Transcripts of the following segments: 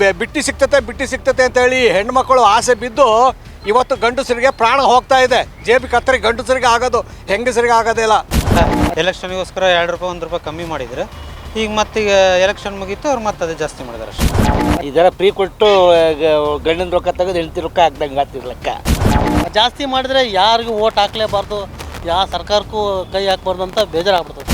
ಬೆ- ಬಿಟ್ಟಿ ಸಿಗ್ತತೆ ಬಿಟ್ಟಿ ಸಿಗ್ತತೆ ಅಂತೇಳಿ ಹೆಣ್ಮಕ್ಳು ಆಸೆ ಬಿದ್ದು ಇವತ್ತು ಗಂಡಸರಿಗೆ ಪ್ರಾಣ ಹೋಗ್ತಾ ಇದೆ. ಜೇಬಿ ಕತ್ತರಿ ಗಂಡಸರಿಗೆ ಆಗೋದು ಹೆಂಗಸರಿಗೆ ಇಲ್ಲ. ಎಲೆಕ್ಷನ್ಗೋಸ್ಕರ ಎರಡು ರೂಪಾಯಿ ಒಂದು ರೂಪಾಯಿ ಕಮ್ಮಿ ಮಾಡಿದ್ರು. ಈಗ ಮತ್ತೀಗ ಎಲೆಕ್ಷನ್ ಮುಗೀತು ಅವ್ರು ಮತ್ತೆ ಅದೇ ಜಾಸ್ತಿ ಮಾಡಿದಾರೆ ಅಷ್ಟೇ. ಇದರ ಫ್ರೀ ಕೊಟ್ಟು ಗಂಡಿನ ರೊಕ್ಕ ತೆಗೆದು ಹೆಂಡತಿ ರೊಕ್ಕ ಹಾಕ್ದಂಗೆ ಆಗ್ತಿರ್ಲಕ್ಕ ಜಾಸ್ತಿ ಮಾಡಿದ್ರೆ ಯಾರಿಗೂ ಓಟ್ ಹಾಕ್ಲೇಬಾರ್ದು ಯಾವ ಸರ್ಕಾರಕ್ಕೂ ಕೈ ಹಾಕ್ಬಾರ್ದು ಅಂತ ಬೇಜಾರಾಗ್ಬಿಡ್ತದೆ.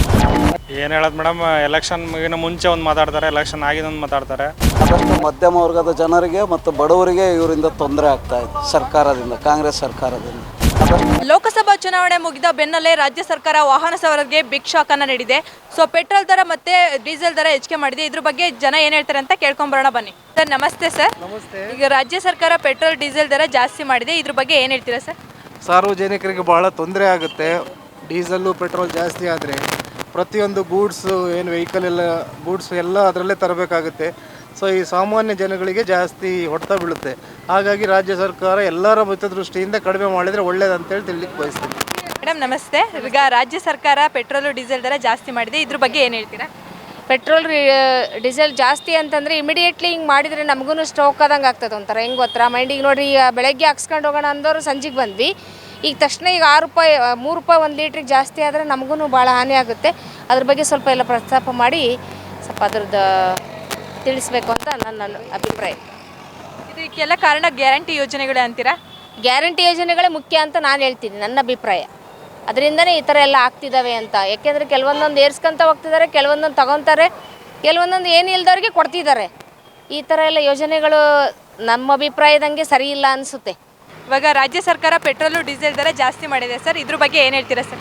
ಏನು ಹೇಳೋದು ಮೇಡಮ್ ಎಲೆಕ್ಷನ್ ಮುಗಿನ ಮುಂಚೆ ಒಂದು ಮಾತಾಡ್ತಾರೆ ಎಲೆಕ್ಷನ್ ಆಗಿದೊಂದು ಮಾತಾಡ್ತಾರೆ. ಆದಷ್ಟು ಮಧ್ಯಮ ವರ್ಗದ ಜನರಿಗೆ ಮತ್ತು ಬಡವರಿಗೆ ಇವರಿಂದ ತೊಂದರೆ ಆಗ್ತಾ ಇದೆ ಸರ್ಕಾರದಿಂದ ಕಾಂಗ್ರೆಸ್ ಸರ್ಕಾರದಿಂದ. ಲೋಕಸಭಾ ಚುನಾವಣೆ ಮುಗಿದ ಬೆನ್ನಲ್ಲೇ ರಾಜ್ಯ ಸರ್ಕಾರ ವಾಹನ ಸವಾರರಿಗೆ ಬಿಗ್ ಶಾಕ್ ಅನ್ನ ನೀಡಿದೆ. ಸೊ ಪೆಟ್ರೋಲ್ ದರ ಮತ್ತೆ ಡೀಸೆಲ್ ದರ ಹೆಚ್ಚಿಗೆ ಮಾಡಿದೆ. ಇದ್ರ ಬಗ್ಗೆ ಜನ ಏನ್ ಹೇಳ್ತಾರೆ ಅಂತ ಕೇಳ್ಕೊಂಬರೋಣ ಬನ್ನಿ. ಸರ್ ನಮಸ್ತೆ ಸರ್ ನಮಸ್ತೆ. ಈಗ ರಾಜ್ಯ ಸರ್ಕಾರ ಪೆಟ್ರೋಲ್ ಡೀಸೆಲ್ ದರ ಜಾಸ್ತಿ ಮಾಡಿದೆ. ಇದ್ರ ಬಗ್ಗೆ ಏನ್ ಹೇಳ್ತೀರಾ ಸರ್ ಸಾರ್ವಜನಿಕರಿಗೆ ಬಹಳ ತೊಂದರೆ ಆಗುತ್ತೆ. ಡೀಸೆಲ್ಲು ಪೆಟ್ರೋಲ್ ಜಾಸ್ತಿ ಆದರೆ ಪ್ರತಿಯೊಂದು ಗೂಡ್ಸು ಏನು ವೆಹಿಕಲ್ ಎಲ್ಲ ಗೂಡ್ಸ್ ಎಲ್ಲ ಅದರಲ್ಲೇ ತರಬೇಕಾಗುತ್ತೆ. ಸೊ ಈ ಸಾಮಾನ್ಯ ಜನಗಳಿಗೆ ಜಾಸ್ತಿ ಹೊಡೆತ ಬೀಳುತ್ತೆ. ಹಾಗಾಗಿ ರಾಜ್ಯ ಸರ್ಕಾರ ಎಲ್ಲರ ಹಿತದೃಷ್ಟಿಯಿಂದ ಕಡಿಮೆ ಮಾಡಿದರೆ ಒಳ್ಳೇದಂತೇಳಿ ತಿಳ್ಲಿಕ್ಕೆ ಬಯಸ್ತೀನಿ. ಮೇಡಮ್ ನಮಸ್ತೆ. ಈಗ ರಾಜ್ಯ ಸರ್ಕಾರ ಪೆಟ್ರೋಲು ಡೀಸೆಲ್ ದರ ಜಾಸ್ತಿ ಮಾಡಿದೆ. ಇದ್ರ ಬಗ್ಗೆ ಏನು ಹೇಳ್ತೀರಾ? ಪೆಟ್ರೋಲ್ ಡೀಸೆಲ್ ಜಾಸ್ತಿ ಅಂತಂದರೆ ಇಮಿಡಿಯೇಟ್ಲಿ ಹಿಂಗೆ ಮಾಡಿದರೆ ನಮಗೂ ಸ್ಟೋಕ್ ಆದಂಗೆ ಆಗ್ತದೆ ಒಂಥರ. ಹೆಂಗೆ ಗೊತ್ತಾ? ಮೈಂಡಿಗೆ ನೋಡಿರಿ ಈಗ ಬೆಳಗ್ಗೆ ಹಾಕ್ಸ್ಕೊಂಡು ಹೋಗೋಣ ಅಂದವರು ಸಂಜೆಗೆ ಬಂದ್ವಿ. ಈಗ ತಕ್ಷಣ ಈಗ ಆರು ರೂಪಾಯಿ ಮೂರು ರೂಪಾಯಿ ಒಂದು ಲೀಟ್ರಿಗೆ ಜಾಸ್ತಿ ಆದರೆ ನಮಗೂ ಭಾಳ ಹಾನಿ ಆಗುತ್ತೆ. ಅದ್ರ ಬಗ್ಗೆ ಸ್ವಲ್ಪ ಎಲ್ಲ ಪ್ರಸ್ತಾಪ ಮಾಡಿ ಸ್ವಲ್ಪ ಅದ್ರದ್ದು ತಿಳಿಸ್ಬೇಕು ಅಂತ ನನ್ನ ನನ್ನ ಅಭಿಪ್ರಾಯ ಇದಕ್ಕೆಲ್ಲ ಕಾರಣ ಗ್ಯಾರಂಟಿ ಯೋಜನೆಗಳೇ ಅಂತೀರಾ? ಗ್ಯಾರಂಟಿ ಯೋಜನೆಗಳೇ ಮುಖ್ಯ ಅಂತ ನಾನು ಹೇಳ್ತೀನಿ ನನ್ನ ಅಭಿಪ್ರಾಯ. ಅದರಿಂದನೇ ಈ ಥರ ಎಲ್ಲ ಆಗ್ತಿದ್ದಾವೆ ಅಂತ. ಯಾಕೆಂದರೆ ಕೆಲವೊಂದೊಂದು ಏರ್ಸ್ಕೊಂತ ಹೋಗ್ತಿದ್ದಾರೆ ಕೆಲವೊಂದೊಂದು ತಗೊತಾರೆ ಕೆಲವೊಂದೊಂದು ಏನು ಇಲ್ದವ್ರಿಗೆ ಕೊಡ್ತಿದ್ದಾರೆ. ಈ ಥರ ಎಲ್ಲ ಯೋಜನೆಗಳು ನಮ್ಮ ಅಭಿಪ್ರಾಯದಂಗೆ ಸರಿ ಇಲ್ಲ ಅನಿಸುತ್ತೆ. ಇವಾಗ ರಾಜ್ಯ ಸರ್ಕಾರ ಪೆಟ್ರೋಲು ಡೀಸೆಲ್ ದರ ಜಾಸ್ತಿ ಮಾಡಿದೆ ಸರ್. ಇದ್ರ ಬಗ್ಗೆ ಏನು ಹೇಳ್ತೀರಾ ಸರ್?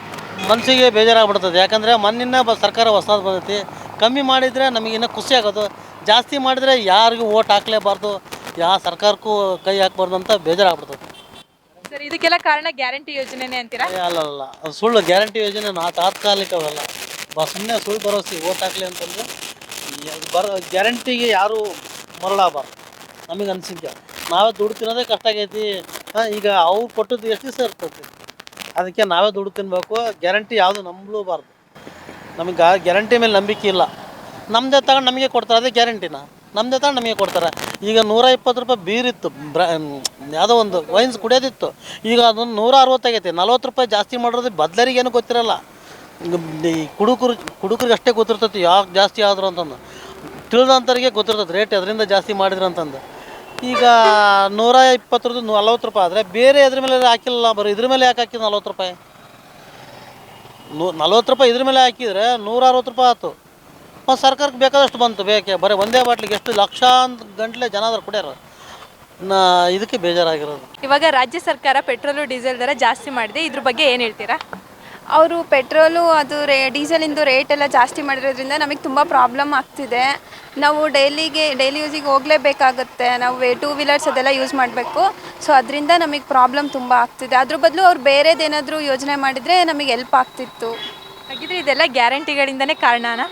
ಮನಸ್ಸಿಗೆ ಬೇಜಾರಾಗ್ಬಿಡ್ತದೆ. ಯಾಕಂದರೆ ಮೊನ್ನಿನ ಬ ಸರ್ಕಾರ ಹೊಸದು ಬರ್ತೈತಿ ಕಮ್ಮಿ ಮಾಡಿದರೆ ನಮಗಿನ್ನೂ ಖುಷಿ ಆಗೋದು. ಜಾಸ್ತಿ ಮಾಡಿದರೆ ಯಾರಿಗೂ ಓಟ್ ಹಾಕ್ಲೇಬಾರ್ದು ಯಾವ ಸರ್ಕಾರಕ್ಕೂ ಕೈ ಹಾಕ್ಬಾರ್ದು ಅಂತ ಬೇಜಾರಾಗ್ಬಿಡ್ತದೆ. ಸರ್ ಇದಕ್ಕೆಲ್ಲ ಕಾರಣ ಗ್ಯಾರಂಟಿ ಯೋಜನೆನೇ ಅಂತೀರಾ? ಏ, ಅಲ್ಲ ಅಲ್ಲ ಅದು ಸುಳ್ಳು ಗ್ಯಾರಂಟಿ ಯೋಜನೆ ನಾ ತಾತ್ಕಾಲಿಕವಲ್ಲ. ಬಾ ಸುಮ್ಮನೆ ಸುಳ್ಳು ಭರವಸೆ ಓಟ್ ಹಾಕ್ಲಿ ಅಂತಂದ್ರೆ ಬರ ಗ್ಯಾರಂಟಿಗೆ ಯಾರು ಮರಳಾಗಬಾರ್ದು ನಮಗೆ ಅನ್ಸಿದ್ದೆ ನಾವೇ ದುಡ್ಡು ತಿನ್ನೋದೇ ಕಷ್ಟ ಆಗೈತಿ. ಹಾಂ ಈಗ ಅವ್ರು ಕೊಟ್ಟದ್ದು ಎಷ್ಟು ದಿವಸ ಇರ್ತೈತಿ? ಅದಕ್ಕೆ ನಾವೇ ದುಡ್ಡು ತಿನ್ಬೇಕು ಗ್ಯಾರಂಟಿ ಯಾವುದು ನಂಬಲೂಬಾರ್ದು ನಮಗೆ ಗ್ಯಾರಂಟಿ ಮೇಲೆ ನಂಬಿಕೆ ಇಲ್ಲ. ನಮ್ಮದೇ ತಗೊಂಡು ನಮಗೆ ಕೊಡ್ತಾರೆ, ಅದೇ ಗ್ಯಾರಂಟಿನ ನಮ್ಮದೇ ತಗೊಂಡು ನಮಗೆ ಕೊಡ್ತಾರೆ. ಈಗ ನೂರ ಇಪ್ಪತ್ತು ರೂಪಾಯಿ ಬೀರಿತ್ತು, ಬ್ರ ಯಾವುದೋ ಒಂದು ವೈನ್ಸ್ ಕುಡಿಯೋದಿತ್ತು. ಈಗ ಅದೊಂದು ನೂರ ಅರವತ್ತಾಗೈತೆ ನಲ್ವತ್ತು ರೂಪಾಯಿ ಜಾಸ್ತಿ ಮಾಡಿರೋದು ಬದ್ಲರಿಗೆ ಏನು ಗೊತ್ತಿರಲ್ಲ. ಈ ಕುಡುಕರು, ಕುಡುಕರಿಗೆ ಅಷ್ಟೇ ಗೊತ್ತಿರ್ತೈತಿ ಯಾಕೆ ಜಾಸ್ತಿ ಆದ್ರು ಅಂತಂದು. ತಿಳಿದಂಥವ್ರಿಗೆ ಗೊತ್ತಿರ್ತದೆ ರೇಟ್ ಅದರಿಂದ ಜಾಸ್ತಿ ಮಾಡಿದ್ರು ಅಂತಂದು. ಈಗ ನೂರ ಇಪ್ಪತ್ತರದ್ದು ನಲ್ವತ್ತು ರೂಪಾಯಿ ಆದರೆ ಬೇರೆ ಅದ್ರ ಮೇಲೆ ಹಾಕಿಲ್ಲ ಬರೋ, ಇದ್ರ ಮೇಲೆ ಯಾಕೆ ಹಾಕಿದ್ದು ನಲ್ವತ್ತು ರೂಪಾಯಿ? ನೂ, ನಲ್ವತ್ತು ರೂಪಾಯಿ ಇದ್ರ ಮೇಲೆ ಹಾಕಿದರೆ ನೂರ ಅರವತ್ತು ರೂಪಾಯಿ ಆಯ್ತು ಮತ್ತು ಸರ್ಕಾರಕ್ಕೆ ಬೇಕಾದಷ್ಟು ಬಂತು. ಬೇಕೆ ಬರೀ ಒಂದೇ ಬಾಟ್ಲಿಗೆ ಎಷ್ಟು ಲಕ್ಷ ಗಂಟ್ಲೆ ಜನ ಅದ್ರ ಕುಡಿಯಾರ. ನಾ ಇದಕ್ಕೆ ಬೇಜಾರಾಗಿರೋದು. ಇವಾಗ ರಾಜ್ಯ ಸರ್ಕಾರ ಪೆಟ್ರೋಲು ಡೀಸೆಲ್ ದರ ಜಾಸ್ತಿ ಮಾಡಿದೆ. ಇದ್ರ ಬಗ್ಗೆ ಏನು ಹೇಳ್ತೀರಾ? ಅವರು ಪೆಟ್ರೋಲು ಅದು ರೇ ಡೀಸೆಲಿಂದು ರೇಟ್ ಎಲ್ಲ ಜಾಸ್ತಿ ಮಾಡಿರೋದ್ರಿಂದ ನಮಗೆ ತುಂಬ ಪ್ರಾಬ್ಲಮ್ ಆಗ್ತಿದೆ. ನಾವು ಡೈಲಿಗೆ ಡೈಲಿ ಯೂಸಿಗೆ ಹೋಗಲೇಬೇಕಾಗುತ್ತೆ. ನಾವು ಟೂ ವೀಲರ್ಸ್ ಅದೆಲ್ಲ ಯೂಸ್ ಮಾಡಬೇಕು. ಸೊ ಅದರಿಂದ ನಮಗೆ ಪ್ರಾಬ್ಲಮ್ ತುಂಬ ಆಗ್ತಿದೆ. ಅದ್ರ ಬದಲು ಅವ್ರು ಬೇರೆದೇನಾದರೂ ಯೋಜನೆ ಮಾಡಿದರೆ ನಮಗೆ ಹೆಲ್ಪ್ ಆಗ್ತಿತ್ತು. ಹಾಗಿದ್ರೆ ಇದೆಲ್ಲ ಗ್ಯಾರಂಟಿಗಳಿಂದನೇ ಕಾರಣನಾ?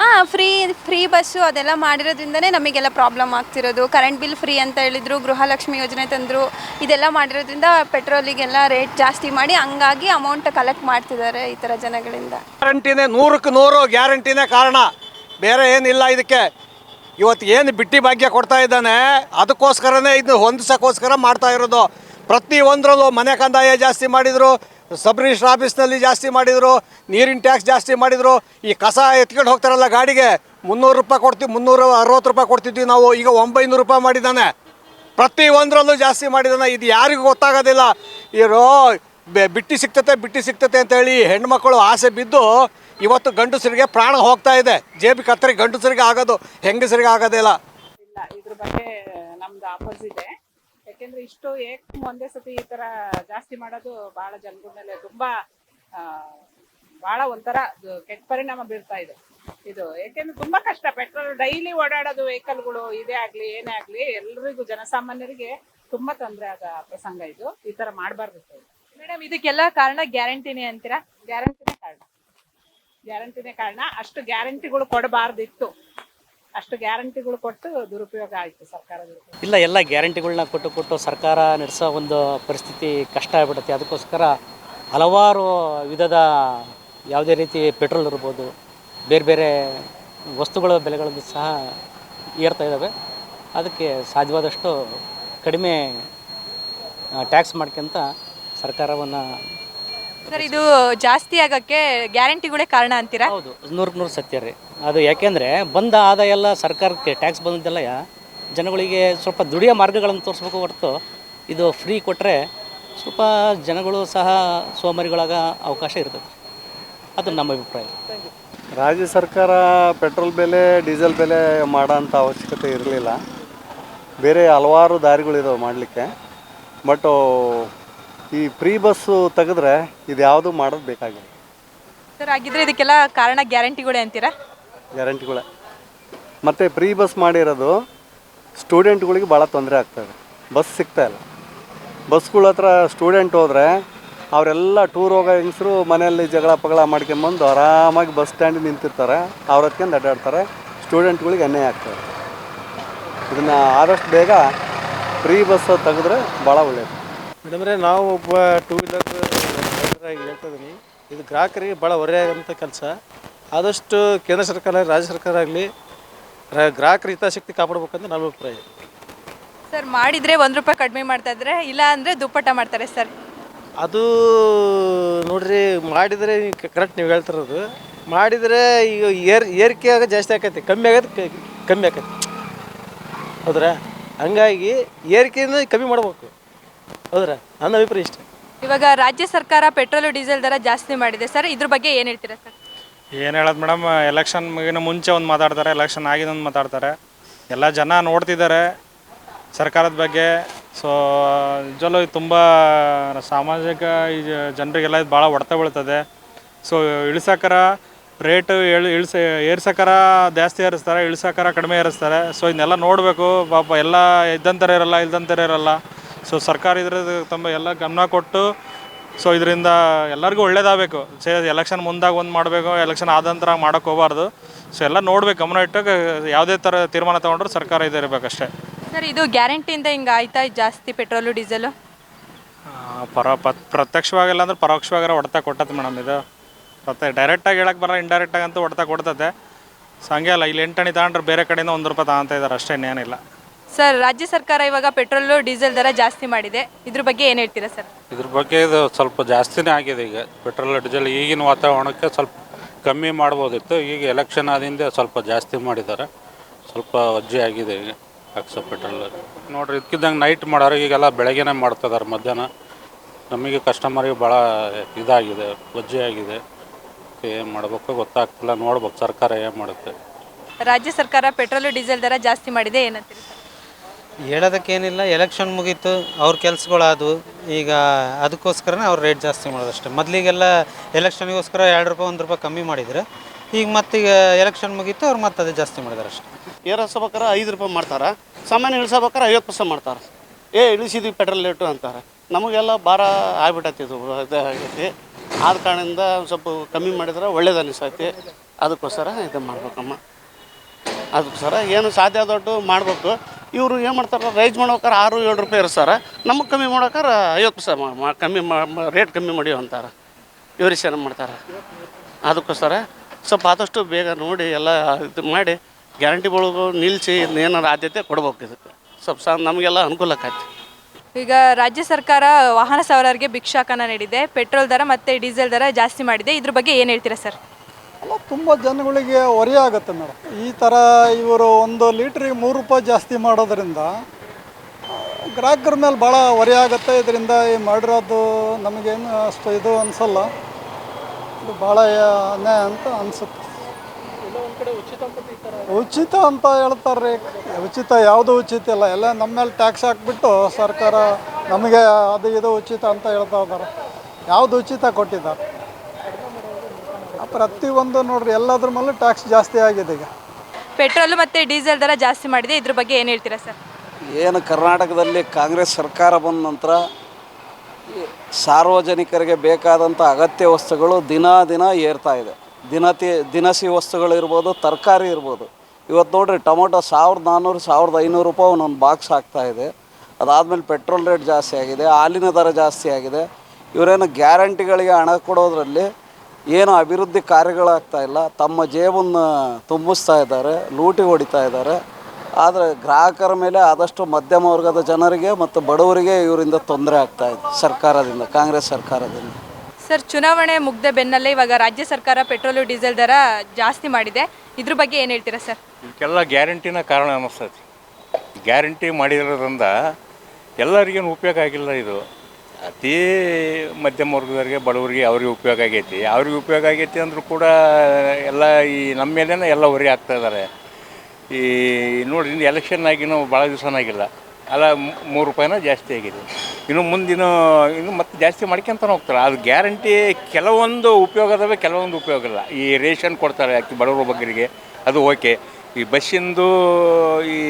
ಹಾಂ ಫ್ರೀ ಫ್ರೀ ಬಸ್ಸು ಅದೆಲ್ಲ ಮಾಡಿರೋದ್ರಿಂದನೇ ನಮಗೆಲ್ಲ ಪ್ರಾಬ್ಲಮ್ ಆಗ್ತಿರೋದು. ಕರೆಂಟ್ ಬಿಲ್ ಫ್ರೀ ಅಂತ ಹೇಳಿದ್ರು, ಗೃಹಲಕ್ಷ್ಮಿ ಯೋಜನೆ ತಂದರು, ಇದೆಲ್ಲ ಮಾಡಿರೋದ್ರಿಂದ ಪೆಟ್ರೋಲಿಗೆಲ್ಲ ರೇಟ್ ಜಾಸ್ತಿ ಮಾಡಿ ಹಂಗಾಗಿ ಅಮೌಂಟ್ ಕಲೆಕ್ಟ್ ಮಾಡ್ತಿದ್ದಾರೆ ಈ ಥರ ಜನಗಳಿಂದ. ಗ್ಯಾರಂಟಿನೇ ನೂರಕ್ಕೆ ನೂರು ಗ್ಯಾರಂಟಿನೇ ಕಾರಣ. ಬೇರೆ ಏನಿಲ್ಲ ಇದಕ್ಕೆ. ಇವತ್ತು ಏನು ಬಿಟ್ಟಿ ಭಾಗ್ಯ ಕೊಡ್ತಾ ಇದ್ದಾನೆ, ಅದಕ್ಕೋಸ್ಕರನೇ ಇದು ಹೊಂದಿಸೋಕ್ಕೋಸ್ಕರ ಮಾಡ್ತಾ ಇರೋದು. ಪ್ರತಿ ಒಂದರಲ್ಲೂ ಮನೆ ಕಂದಾಯ ಜಾಸ್ತಿ ಮಾಡಿದರು ಸಬ್ ರಿಜಿಸ್ಟರ್ ಆಫೀಸ್ನಲ್ಲಿ ಜಾಸ್ತಿ ಮಾಡಿದರು, ನೀರಿನ ಟ್ಯಾಕ್ಸ್ ಜಾಸ್ತಿ ಮಾಡಿದರು, ಈ ಕಸ ಎತ್ಕೊಂಡು ಹೋಗ್ತಾರಲ್ಲ ಗಾಡಿಗೆ, ಮುನ್ನೂರು ರೂಪಾಯಿ ಕೊಡ್ತೀವಿ, ಮುನ್ನೂರ ಅರವತ್ತು ರೂಪಾಯಿ ಕೊಡ್ತಿದ್ವಿ ನಾವು, ಈಗ ಒಂಬೈನೂರು ರೂಪಾಯಿ ಮಾಡಿದ್ದಾನೆ. ಪ್ರತಿ ಒಂದರಲ್ಲೂ ಜಾಸ್ತಿ ಮಾಡಿದಾನೆ ಇದು ಯಾರಿಗೂ ಗೊತ್ತಾಗೋದಿಲ್ಲ. ಇರೋ ಬಿಟ್ಟಿ ಸಿಗ್ತತೆ ಬಿಟ್ಟಿ ಸಿಗ್ತತೆ ಅಂತೇಳಿ ಹೆಣ್ಮಕ್ಳು ಆಸೆ ಬಿದ್ದು, ಇವತ್ತು ಗಂಡಸರಿಗೆ ಪ್ರಾಣ ಹೋಗ್ತಾ ಇದೆ. ಜೇಬಿ ಕತ್ತರಿ ಗಂಡಸರಿಗೆ ಆಗೋದು, ಹೆಂಗಸರಿಗೆ ಆಗೋದಿಲ್ಲ ಇದ್ರ ಬಗ್ಗೆ ನಮ್ದು ಆಪೋಸಿಟ್ ಯಾಕೆಂದ್ರೆ ಇಷ್ಟು ಏಕ್ ಒಂದೇ ಸತಿ ಈ ತರ ಜಾಸ್ತಿ ಮಾಡೋದು ಬಹಳ ಜನಗಳ ಮೇಲೆ ತುಂಬಾ ಬಹಳ ಒಂಥರ ಕೆಟ್ಟ ಪರಿಣಾಮ ಬೀರ್ತಾ ಇದೆ. ಇದು ಯಾಕೆಂದ್ರೆ ತುಂಬಾ ಕಷ್ಟ. ಪೆಟ್ರೋಲ್, ಡೈಲಿ ಓಡಾಡೋದು ವೆಹಿಕಲ್ಗಳು ಇದೇ ಆಗ್ಲಿ, ಏನೇ ಆಗ್ಲಿ, ಎಲ್ರಿಗೂ ಜನಸಾಮಾನ್ಯರಿಗೆ ತುಂಬಾ ತೊಂದರೆ ಆದ ಪ್ರಸಂಗ ಇದು. ಈ ತರ ಮಾಡಬಾರ್ದಿತ್ತು ಮೇಡಮ್, ಇದಕ್ಕೆಲ್ಲ ಕಾರಣ ಗ್ಯಾರಂಟಿನೇ ಅಂತೀರಾ? ಗ್ಯಾರಂಟಿನೇ ಕಾರಣ. ಗ್ಯಾರಂಟಿನೇ ಕಾರಣ. ಅಷ್ಟು ಗ್ಯಾರಂಟಿಗಳು ಕೊಡಬಾರ್ದಿತ್ತು. ಅಷ್ಟು ಗ್ಯಾರಂಟಿಗಳು ಕೊಟ್ಟು ದುರುಪಯೋಗ ಆಯಿತು ಸರ್ಕಾರದ ಇಲ್ಲ ಎಲ್ಲ ಗ್ಯಾರಂಟಿಗಳನ್ನ ಕೊಟ್ಟು ಕೊಟ್ಟು ಸರ್ಕಾರ ನಡೆಸೋ ಒಂದು ಪರಿಸ್ಥಿತಿ ಕಷ್ಟ ಆಗ್ಬಿಡುತ್ತೆ. ಅದಕ್ಕೋಸ್ಕರ ಹಲವಾರು ವಿಧದ ಯಾವುದೇ ರೀತಿ ಪೆಟ್ರೋಲ್ ಇರ್ಬೋದು ಬೇರೆ ಬೇರೆ ವಸ್ತುಗಳ ಬೆಲೆಗಳನ್ನು ಸಹ ಏರ್ತಾ ಇದ್ದಾವೆ. ಅದಕ್ಕೆ ಸಾಧ್ಯವಾದಷ್ಟು ಕಡಿಮೆ ಟ್ಯಾಕ್ಸ್ ಮಾಡ್ಕೊಂತ ಸರ್ಕಾರವನ್ನು ಸರ್ ಇದು ಜಾಸ್ತಿ ಆಗಕ್ಕೆ ಗ್ಯಾರಂಟಿಗಳೇ ಕಾರಣ ಅಂತೀರಾ? ಹೌದು ನೂರಕ್ಕೆ ನೂರು ಸತ್ಯ ರೀ. ಅದು ಯಾಕೆಂದರೆ ಬಂದ ಆದಾಯ ಎಲ್ಲ ಸರ್ಕಾರಕ್ಕೆ ಟ್ಯಾಕ್ಸ್ ಬಂದಿದ್ದೆಲ್ಲ ಜನಗಳಿಗೆ ಸ್ವಲ್ಪ ದುಡಿಯೋ ಮಾರ್ಗಗಳನ್ನು ತೋರಿಸ್ಬೇಕು ಹೊರತು ಇದು ಫ್ರೀ ಕೊಟ್ಟರೆ ಸ್ವಲ್ಪ ಜನಗಳು ಸಹ ಸೋಮಾರಿಗಳಾಗ ಅವಕಾಶ ಇರ್ತದೆ. ಅದು ನಮ್ಮ ಅಭಿಪ್ರಾಯ. ರಾಜ್ಯ ಸರ್ಕಾರ ಪೆಟ್ರೋಲ್ ಬೆಲೆ ಡೀಸೆಲ್ ಬೆಲೆ ಮಾಡೋಂಥ ಅವಶ್ಯಕತೆ ಇರಲಿಲ್ಲ. ಬೇರೆ ಹಲವಾರು ದಾರಿಗಳಿದಾವೆ ಮಾಡಲಿಕ್ಕೆ. ಬಟ್ ಈ ಫ್ರೀ ಬಸ್ಸು ತೆಗೆದ್ರೆ ಇದು ಯಾವುದು ಮಾಡೋದು ಬೇಕಾಗಿಲ್ಲ. ಸರ್ ಹಾಗಿದ್ರೆ ಇದಕ್ಕೆಲ್ಲ ಕಾರಣ ಗ್ಯಾರಂಟಿಗಳೇ ಅಂತೀರಾ? ಗ್ಯಾರಂಟಿಗಳೇ. ಮತ್ತು ಫ್ರೀ ಬಸ್ ಮಾಡಿರೋದು ಸ್ಟೂಡೆಂಟ್ಗಳಿಗೆ ಭಾಳ ತೊಂದರೆ ಆಗ್ತದೆ. ಬಸ್ ಸಿಗ್ತಾ ಇಲ್ಲ. ಬಸ್ಗಳ ಹತ್ರ ಸ್ಟೂಡೆಂಟ್ ಹೋದರೆ ಅವರೆಲ್ಲ ಟೂರ್ ಹೋಗೋ ಹೆಂಗಸರು ಮನೆಯಲ್ಲಿ ಜಗಳ ಪಗಳ ಮಾಡ್ಕೊಂಬಂದು ಆರಾಮಾಗಿ ಬಸ್ ಸ್ಟ್ಯಾಂಡ್ ನಿಂತಿರ್ತಾರೆ. ಅವ್ರ ಹತ್ಕೊಂಡು ಅಡ್ಡಾಡ್ತಾರೆ. ಸ್ಟೂಡೆಂಟ್ಗಳಿಗೆ ಅನ್ಯಾಯ ಆಗ್ತದೆ. ಇದನ್ನು ಆದಷ್ಟು ಬೇಗ ಫ್ರೀ ಬಸ್ ತೆಗೆದ್ರೆ ಭಾಳ ಒಳ್ಳೆಯದು ಮೇಡಮ್ರೆ, ನಾವು ಒಬ್ಬ ಟೂ ವೀಲರ್ ಹೇಳ್ತಾ ಇದ್ದೀನಿ. ಇದು ಗ್ರಾಹಕರಿಗೆ ಭಾಳ ಹೊರೆಯಾಗಂಥ ಕೆಲಸ. ಆದಷ್ಟು ಕೇಂದ್ರ ಸರ್ಕಾರ ರಾಜ್ಯ ಸರ್ಕಾರ ಆಗಲಿ ಗ್ರಾಹಕರ ಹಿತಾಸಕ್ತಿ ಕಾಪಾಡ್ಬೇಕಂತ ನಮ್ಮ ಅಭಿಪ್ರಾಯ. ಸರ್ ಮಾಡಿದರೆ ಒಂದು ರೂಪಾಯಿ ಕಡಿಮೆ ಮಾಡ್ತಾ ಇದ್ರೆ ಇಲ್ಲ ಅಂದರೆ ದುಪ್ಪಟ್ಟ ಮಾಡ್ತಾರೆ ಸರ್? ಅದು ನೋಡ್ರಿ ಮಾಡಿದರೆ ಕರೆಕ್ಟ್ ನೀವು ಹೇಳ್ತಿರೋದು ಮಾಡಿದರೆ ಈಗ ಏರ್ ಏರಿಕೆ ಆಗ ಜಾಸ್ತಿ ಆಕೈತಿ. ಕಮ್ಮಿ ಆಗೋದು ಕಮ್ಮಿ ಆಕೈತಿ. ಹೌದ್ರಾ? ಹಂಗಾಗಿ ಏರಿಕೆಯಿಂದ ಕಮ್ಮಿ ಮಾಡಬೇಕು. ಹೌದ್ರಾ? ನನ್ನ ಅಭಿಪ್ರಾಯ ಇಷ್ಟ. ಇವಾಗ ರಾಜ್ಯ ಸರ್ಕಾರ ಪೆಟ್ರೋಲ್ ಡೀಸೆಲ್ ದರ ಜಾಸ್ತಿ ಮಾಡಿದೆ ಸರ್. ಇದ್ರ ಬಗ್ಗೆ ಏನು ಹೇಳ್ತೀರಾ ಸರ್? ಏನು ಹೇಳೋದು ಮೇಡಮ್ ಎಲೆಕ್ಷನ್ ಮುಗಿನ ಮುಂಚೆ ಒಂದು ಮಾತಾಡ್ತಾರೆ ಎಲೆಕ್ಷನ್ ಆಗಿದೊಂದು ಮಾತಾಡ್ತಾರೆ. ಎಲ್ಲ ಜನ ನೋಡ್ತಿದ್ದಾರೆ ಸರ್ಕಾರದ ಬಗ್ಗೆ. ಸೊ ನಿಜಲ್ಲೂ ಇದು ತುಂಬ ಸಾಮಾಜಿಕ ಈ ಜನರಿಗೆಲ್ಲ ಇದು ಭಾಳ ಹೊಡೆತ ಬೀಳ್ತದೆ. ಸೊ ಇಳಿಸಕರ ರೇಟ್ ಇಳಿ ಇಳಿಸ, ಏರ್ಸಕರ ಜಾಸ್ತಿ ಏರಿಸ್ತಾರೆ, ಇಳಿಸಕರ ಕಡಿಮೆ ಏರಿಸ್ತಾರೆ. ಸೊ ಇದನ್ನೆಲ್ಲ ನೋಡಬೇಕು. ಪಾಪ ಎಲ್ಲ ಇದ್ದಂಥರ ಇರಲ್ಲ ಇಲ್ದಂಥರ ಇರಲ್ಲ. ಸೊ ಸರ್ಕಾರ ಇದ್ರದ್ದು ತುಂಬ ಎಲ್ಲ ಗಮನ ಕೊಟ್ಟು ಸೊ ಇದರಿಂದ ಎಲ್ಲರಿಗೂ ಒಳ್ಳೇದಾಗಬೇಕು. ಸೇ ಎಲೆಕ್ಷನ್ ಮುಂದಾಗ ಒಂದು ಮಾಡಬೇಕು ಎಲೆಕ್ಷನ್ ಆದ ನಂತರ ಮಾಡೋಕ್ಕೆ ಹೋಗಬಾರ್ದು. ಸೊ ಎಲ್ಲ ನೋಡ್ಬೇಕು ಗಮನ ಇಟ್ಟು ಯಾವುದೇ ಥರ ತೀರ್ಮಾನ ತೊಗೊಂಡ್ರು ಸರ್ಕಾರ ಇದೆ ಇರಬೇಕಷ್ಟೇ. ಸರ್ ಇದು ಗ್ಯಾರಂಟಿಯಿಂದ ಹಿಂಗೆ ಆಯ್ತಾ ಜಾಸ್ತಿ ಪೆಟ್ರೋಲು ಡೀಸೆಲು? ಪರ ಪ್ರತ್ಯಕ್ಷವಾಗಿಲ್ಲ ಅಂದ್ರೆ ಪರೋಕ್ಷವಾಗಿರೋ ಹೊಡೆತ ಕೊಟ್ಟತ್ತೆ ಮೇಡಮ್ ಇದು. ಮತ್ತೆ ಡೈರೆಕ್ಟಾಗಿ ಹೇಳಕ್ಕೆ ಬರಲ್ಲ ಇಂಡೈರೆಕ್ಟಾಗಿ ಅಂತೂ ಹೊಡೆತ ಕೊಡ್ತದೆ ಸೊ ಹಂಗೆ ಅಲ್ಲ ಇಲ್ಲಿ ಎಂಟಣಿ ತಗೊಂಡ್ರೆ ಬೇರೆ ಕಡೆಯಿಂದ ಒಂದು ರೂಪಾಯಿ ತಗೊಂತ ಇದ್ದಾರೆ ಅಷ್ಟೇ ಇನ್ನೇನಿಲ್ಲ. ಸರ್ ರಾಜ್ಯ ಸರ್ಕಾರ ಇವಾಗ ಪೆಟ್ರೋಲು ಡೀಸೆಲ್ ದರ ಜಾಸ್ತಿ ಮಾಡಿದೆ. ಇದ್ರ ಬಗ್ಗೆ ಏನು ಹೇಳ್ತೀರಾ ಸರ್? ಇದ್ರ ಬಗ್ಗೆ ಇದು ಸ್ವಲ್ಪ ಜಾಸ್ತಿನೇ ಆಗಿದೆ ಈಗ. ಪೆಟ್ರೋಲ್ ಡೀಸೆಲ್ ಈಗಿನ ವಾತಾವರಣಕ್ಕೆ ಸ್ವಲ್ಪ ಕಮ್ಮಿ ಮಾಡ್ಬೋದಿತ್ತು. ಈಗ ಎಲೆಕ್ಷನ್ ಆದಿಂದ ಸ್ವಲ್ಪ ಜಾಸ್ತಿ ಮಾಡಿದ್ದಾರೆ. ಸ್ವಲ್ಪ ಅಜ್ಜಿ ಆಗಿದೆ ಈಗ ಅಕ್ಸ ಪೆಟ್ರೋಲ್. ನೋಡ್ರಿ ಇದ್ಕಿದ್ದಂಗೆ ನೈಟ್ ಮಾಡೋರು ಈಗೆಲ್ಲ ಬೆಳಗ್ಗೆನೇ ಮಾಡ್ತಿದ್ದಾರೆ ಮಧ್ಯಾಹ್ನ. ನಮಗೆ ಕಸ್ಟಮರಿಗೆ ಭಾಳ ಇದಾಗಿದೆ ವಜ್ಜೆ ಆಗಿದೆ. ಏನು ಮಾಡಬೇಕು ಗೊತ್ತಾಗ್ತಿಲ್ಲ ನೋಡ್ಬೇಕು ಸರ್ಕಾರ ಏನು ಮಾಡುತ್ತೆ. ರಾಜ್ಯ ಸರ್ಕಾರ ಪೆಟ್ರೋಲು ಡೀಸೆಲ್ ದರ ಜಾಸ್ತಿ ಮಾಡಿದೆ ಏನಂತೀರಿ ಸರ್? ಹೇಳೋದಕ್ಕೇನಿಲ್ಲ ಎಲೆಕ್ಷನ್ ಮುಗೀತು, ಅವ್ರ ಕೆಲಸಗಳಾದವು, ಈಗ ಅದಕ್ಕೋಸ್ಕರನೇ ಅವ್ರು ರೇಟ್ ಜಾಸ್ತಿ ಮಾಡೋದಷ್ಟೇ. ಮೊದಲಿಗೆಲ್ಲ ಎಲೆಕ್ಷನ್ಗೋಸ್ಕರ ಎರಡು ರೂಪಾಯಿ, ಒಂದು ರೂಪಾಯಿ ಕಮ್ಮಿ ಮಾಡಿದ್ರು. ಈಗ ಮತ್ತೀಗ ಎಲೆಕ್ಷನ್ ಮುಗೀತು, ಅವ್ರು ಮತ್ತೆ ಅದೇ ಜಾಸ್ತಿ ಮಾಡಿದಾರೆ ಅಷ್ಟೇ. ಏರಿಸ್ಬೇಕಾರೆ ಐದು ರೂಪಾಯಿ ಮಾಡ್ತಾರೆ? ಸಾಮಾನ್ಯ ಇಳಿಸ್ಬೇಕಾರೆ ಐವತ್ತು ಪರ್ಸೆಂಟ್ ಮಾಡ್ತಾರೆ? ಏ, ಇಳಿಸಿದ್ವಿ ಪೆಟ್ರೋಲ್ ರೇಟು ಅಂತಾರೆ. ನಮಗೆಲ್ಲ ಭಾರ ಆಗ್ಬಿಟ್ಟೈತಿ ಇದು ಇದಾಗೈತಿ ಆದ ಕಾರಣದಿಂದ ಸ್ವಲ್ಪ ಕಮ್ಮಿ ಮಾಡಿದ್ರೆ ಒಳ್ಳೇದು ಅನಿಸೈತಿ ಅದಕ್ಕೋಸ್ಕರ ಇದು ಮಾಡ್ಬೇಕಮ್ಮ. ಅದಕ್ಕೋಸ್ಕರ ಏನು ಸಾಧ್ಯ ದೊಡ್ಡ ಮಾಡಬೇಕು. ಇವರು ಏನು ಮಾಡ್ತಾರೆ ರೈಸ್ ಮಾಡ್ಬೇಕಾರೆ ಆರು ಏಳು ರೂಪಾಯಿ ಇರಿಸ್ತಾರೆ ನಮಗೆ ಕಮ್ಮಿ ಮಾಡೋಕ್ಕಾರ ಐವತ್ತು ಮಾ- ಕಮ್ಮಿ ರೇಟ್ ಕಮ್ಮಿ ಮಾಡಿ ಅಂತಾರೆ. ಇವ್ರು ಮಾಡ್ತಾರೆ. ಅದಕ್ಕೋಸ್ಕರ ಸ್ವಲ್ಪ ಆದಷ್ಟು ಬೇಗ ನೋಡಿ ಎಲ್ಲ ಇದು ಮಾಡಿ ಗ್ಯಾರಂಟಿಗಳು ನಿಲ್ಲಿಸಿ ಏನಾರು ಆದ್ಯತೆ ಕೊಡ್ಬೇಕು ಇದಕ್ಕೆ ಸ್ವಲ್ಪ ಸಹ ನಮಗೆಲ್ಲ ಅನುಕೂಲ ಆಕೈತಿ ಈಗ ರಾಜ್ಯ ಸರ್ಕಾರ ವಾಹನ ಸವಾರರಿಗೆ ಭಿಕ್ಷಾಕನ ನೀಡಿದೆ. ಪೆಟ್ರೋಲ್ ದರ ಮತ್ತು ಡೀಸೆಲ್ ದರ ಜಾಸ್ತಿ ಮಾಡಿದೆ. ಇದ್ರ ಬಗ್ಗೆ ಏನು ಹೇಳ್ತೀರಾ ಸರ್ ಅಲ್ಲ ತುಂಬ ಜನಗಳಿಗೆ ಹೊರೆ ಆಗುತ್ತೆ ಮೇಡಮ್. ಈ ಥರ ಇವರು ಒಂದು ಲೀಟ್ರಿಗೆ ಮೂರು ರೂಪಾಯಿ ಜಾಸ್ತಿ ಮಾಡೋದ್ರಿಂದ ಗ್ರಾಹಕರ ಮೇಲೆ ಭಾಳ ಹೊರೆ ಆಗುತ್ತೆ ಇದರಿಂದ ಈ ಮಾಡಿರೋದು ನಮಗೇನು ಅಷ್ಟು ಇದು ಅನಿಸಲ್ಲ. ಇದು ಭಾಳ ಅನ್ಯಾಯ ಅಂತ ಅನಿಸುತ್ತೆ. ಉಚಿತ ಅಂತ ಹೇಳ್ತಾರೆ ಉಚಿತ ಯಾವುದು ಉಚಿತ ಇಲ್ಲ. ಎಲ್ಲ ನಮ್ಮ ಮೇಲೆ ಟ್ಯಾಕ್ಸ್ ಹಾಕ್ಬಿಟ್ಟು ಸರ್ಕಾರ ನಮಗೆ ಅದು ಇದು ಉಚಿತ ಅಂತ ಹೇಳ್ತಾ ಇದ್ದಾರೆ. ಯಾವುದು ಉಚಿತ ಕೊಟ್ಟಿದ್ದಾರೆ? ಪ್ರತಿಯೊಂದು ನೋಡ್ರಿ ಎಲ್ಲದ್ರ ಮೇಲೂ ಟ್ಯಾಕ್ಸ್ ಜಾಸ್ತಿ ಆಗಿದೆ ಈಗ. ಪೆಟ್ರೋಲ್ ಮತ್ತು ಡೀಸೆಲ್ ದರ ಜಾಸ್ತಿ ಮಾಡಿದೆ. ಇದ್ರ ಬಗ್ಗೆ ಏನು ಹೇಳ್ತೀರಾ ಸರ್? ಏನು ಕರ್ನಾಟಕದಲ್ಲಿ ಕಾಂಗ್ರೆಸ್ ಸರ್ಕಾರ ಬಂದ ನಂತರ ಈ ಸಾರ್ವಜನಿಕರಿಗೆ ಬೇಕಾದಂಥ ಅಗತ್ಯ ವಸ್ತುಗಳು ದಿನ ದಿನ ಏರ್ತಾ ಇದೆ. ದಿನತಿ ದಿನಸಿ ವಸ್ತುಗಳು ಇರ್ಬೋದು ತರಕಾರಿ ಇರ್ಬೋದು. ಇವತ್ತು ನೋಡ್ರಿ ಟೊಮೊಟೊ ಸಾವಿರದ ನಾನ್ನೂರು ಸಾವಿರದ ಐನೂರು ರೂಪಾಯಿ ಒಂದೊಂದು ಬಾಕ್ಸ್ ಆಗ್ತಾ ಇದೆ. ಅದಾದಮೇಲೆ ಪೆಟ್ರೋಲ್ ರೇಟ್ ಜಾಸ್ತಿ ಆಗಿದೆ ಹಾಲಿನ ದರ ಜಾಸ್ತಿ ಆಗಿದೆ. ಇವರೇನು ಗ್ಯಾರಂಟಿಗಳಿಗೆ ಹಣ ಕೊಡೋದ್ರಲ್ಲಿ ಏನು ಅಭಿವೃದ್ಧಿ ಕಾರ್ಯಗಳಾಗ್ತಾ ಇಲ್ಲ. ತಮ್ಮ ಜೇಬನ್ನು ತುಂಬಿಸ್ತಾ ಇದ್ದಾರೆ ಲೂಟಿ ಹೊಡಿತಾ ಇದ್ದಾರೆ. ಆದರೆ ಗ್ರಾಹಕರ ಮೇಲೆ ಆದಷ್ಟು ಮಧ್ಯಮ ವರ್ಗದ ಜನರಿಗೆ ಮತ್ತು ಬಡವರಿಗೆ ಇವರಿಂದ ತೊಂದರೆ ಆಗ್ತಾ ಇದೆ ಸರ್ಕಾರದಿಂದ ಕಾಂಗ್ರೆಸ್ ಸರ್ಕಾರದಿಂದ. ಸರ್ ಚುನಾವಣೆ ಮುಗ್ದ ಬೆನ್ನಲ್ಲೇ ಇವಾಗ ರಾಜ್ಯ ಸರ್ಕಾರ ಪೆಟ್ರೋಲು ಡೀಸೆಲ್ ದರ ಜಾಸ್ತಿ ಮಾಡಿದೆ. ಇದ್ರ ಬಗ್ಗೆ ಏನು ಹೇಳ್ತೀರಾ ಸರ್? ಇದಕ್ಕೆಲ್ಲ ಗ್ಯಾರಂಟಿನ ಕಾರಣ ಅನ್ನಿಸ್ತೈತಿ ಗ್ಯಾರಂಟಿ ಮಾಡಿರೋದ್ರಿಂದ ಎಲ್ಲರಿಗೇನು ಉಪಯೋಗ ಆಗಿಲ್ಲ ಇದು. ಅತೀ ಮಧ್ಯಮ ವರ್ಗದವರಿಗೆ, ಬಡವರಿಗೆ ಅವ್ರಿಗೆ ಉಪಯೋಗ ಆಗೈತಿ. ಅವ್ರಿಗೆ ಉಪಯೋಗ ಆಗೈತಿ ಅಂದರೂ ಕೂಡ ಎಲ್ಲ ಈ ನಮ್ಮ ಮೇಲೇ ಎಲ್ಲ ಹೊರೆ ಆಗ್ತಾ ಇದ್ದಾರೆ. ಈ ನೋಡಿ ಇನ್ನು ಎಲೆಕ್ಷನ್ ಆಗಿನೂ ಭಾಳ ದಿವಸನಾಗಿಲ್ಲ ಅಲ್ಲ ಮೂರು ರೂಪಾಯಿನ ಜಾಸ್ತಿ ಆಗಿದೆ. ಇನ್ನು ಮುಂದಿನ, ಇನ್ನು ಮತ್ತೆ ಜಾಸ್ತಿ ಮಾಡ್ಕೊಂತಾನೆ ಹೋಗ್ತಾರೆ. ಅದು ಗ್ಯಾರಂಟಿ ಕೆಲವೊಂದು ಉಪಯೋಗ ಅದಾವೆ, ಕೆಲವೊಂದು ಉಪಯೋಗ ಇಲ್ಲ. ಈ ರೇಷನ್ ಕೊಡ್ತಾರೆ ಅಕ್ಕಿ ಬಡವರ ಬಗ್ಗರಿಗೆ ಅದು ಓಕೆ. ಈ ಬಸ್ಸಿಂದು ಈ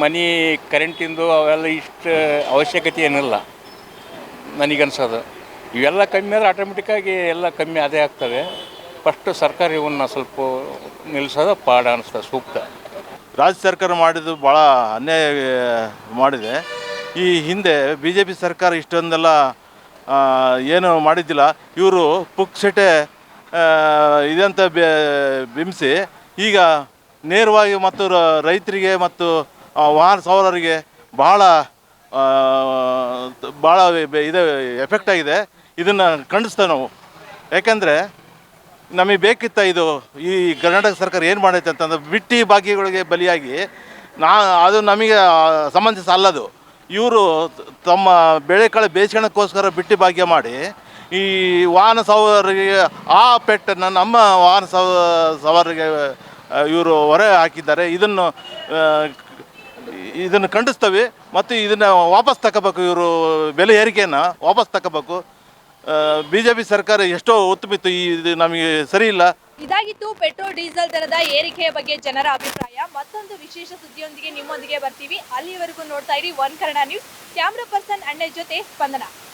ಮನಿ ಕರೆಂಟಿಂದು ಅವೆಲ್ಲ ಇಷ್ಟು ಅವಶ್ಯಕತೆ ಏನಿಲ್ಲ. ನನಗನ್ಸೋದು. ಇವೆಲ್ಲ ಕಮ್ಮಿ ಆದರೆ ಆಟೋಮೆಟಿಕ್ಕಾಗಿ ಎಲ್ಲ ಕಮ್ಮಿ ಅದೇ ಆಗ್ತವೆ. ಫಸ್ಟು ಸರ್ಕಾರ ಇವನ್ನ ಸ್ವಲ್ಪ ನಿಲ್ಲಿಸೋದು ಪಾಡ ಅನಿಸ್ತದೆ ಸೂಕ್ತ. ರಾಜ್ಯ ಸರ್ಕಾರ ಮಾಡಿದ್ದು ಭಾಳ ಅನ್ಯಾಯ ಮಾಡಿದೆ. ಈ ಹಿಂದೆ ಬಿ ಜೆ ಪಿ ಸರ್ಕಾರ ಇಷ್ಟೊಂದೆಲ್ಲ ಏನು ಮಾಡಿದ್ದಿಲ್ಲ. ಇವರು ಪುಕ್ಸೆಟೆ ಇದಂತ ಬಿಂಬಿಸಿ ಈಗ ನೇರವಾಗಿ ಮತ್ತು ರೈತರಿಗೆ ಮತ್ತು ವಾಹನ ಸವಾರರಿಗೆ ಭಾಳ ಬೆ- ಇದು ಎಫೆಕ್ಟ್ ಆಗಿದೆ. ಇದನ್ನು ಖಂಡಿಸ್ತೇವೆ ನಾವು. ಯಾಕೆಂದರೆ ನಮಗೆ ಬೇಕಿತ್ತ ಇದು, ಈ ಕರ್ನಾಟಕ ಸರ್ಕಾರ ಏನು ಮಾಡೈತೆ ಅಂತಂದ್ರೆ ಬಿಟ್ಟಿ ಭಾಗ್ಯಗಳಿಗೆ ಬಲಿಯಾಗಿ ನಾ, ಅದು ನಮಗೆ ಸಂಬಂಧಿಸ ಅಲ್ಲದು. ಇವರು ತಮ್ಮ ಬೆಳೆಕಾಳು ಬೇಯಿಸ್ಕೊಳ್ಳೋಕ್ಕೋಸ್ಕರ ಬಿಟ್ಟಿ ಭಾಗ್ಯ ಮಾಡಿ, ಈ ವಾಹನ ಸವಾರರಿಗೆ, ಆ ಪೆಟ್ಟನ್ನು ನಮ್ಮ ವಾಹನ ಸವ, ಸವಾರರಿಗೆ ಇವರು ಹೊರೆ ಹಾಕಿದ್ದಾರೆ. ಇದನ್ನು ಇದನ್ನು ಖಂಡಿಸ್ತವೆ ಮತ್ತು ಇದನ್ನು ವಾಪಸ್ ತಗೋಬೇಕು ಇವರು ಬೆಲೆ ಏರಿಕೆಯನ್ನು ವಾಪಸ್ ತಗೋಬೇಕು. ಬಿ ಜೆ ಪಿ ಸರ್ಕಾರ ಎಷ್ಟೋ ಒತ್ತುಬಿತ್ತು ಇದು ನಮಗೆ ಸರಿ ಇಲ್ಲ. ಇದಾಗಿತ್ತು ಪೆಟ್ರೋಲ್, ಡೀಸೆಲ್ ದರದ ಏರಿಕೆಯ ಬಗ್ಗೆ ಜನರ ಅಭಿಪ್ರಾಯ. ಮತ್ತೊಂದು ವಿಶೇಷ ಸುದ್ದಿಯೊಂದಿಗೆ ನಿಮ್ಮೊಂದಿಗೆ ಬರ್ತೀವಿ. ಅಲ್ಲಿವರೆಗೂ ನೋಡ್ತಾ ಇರಿ one Kannada news. Camera person ಅಣ್ಣ ಜೊತೆ ಸ್ಪಂದನ.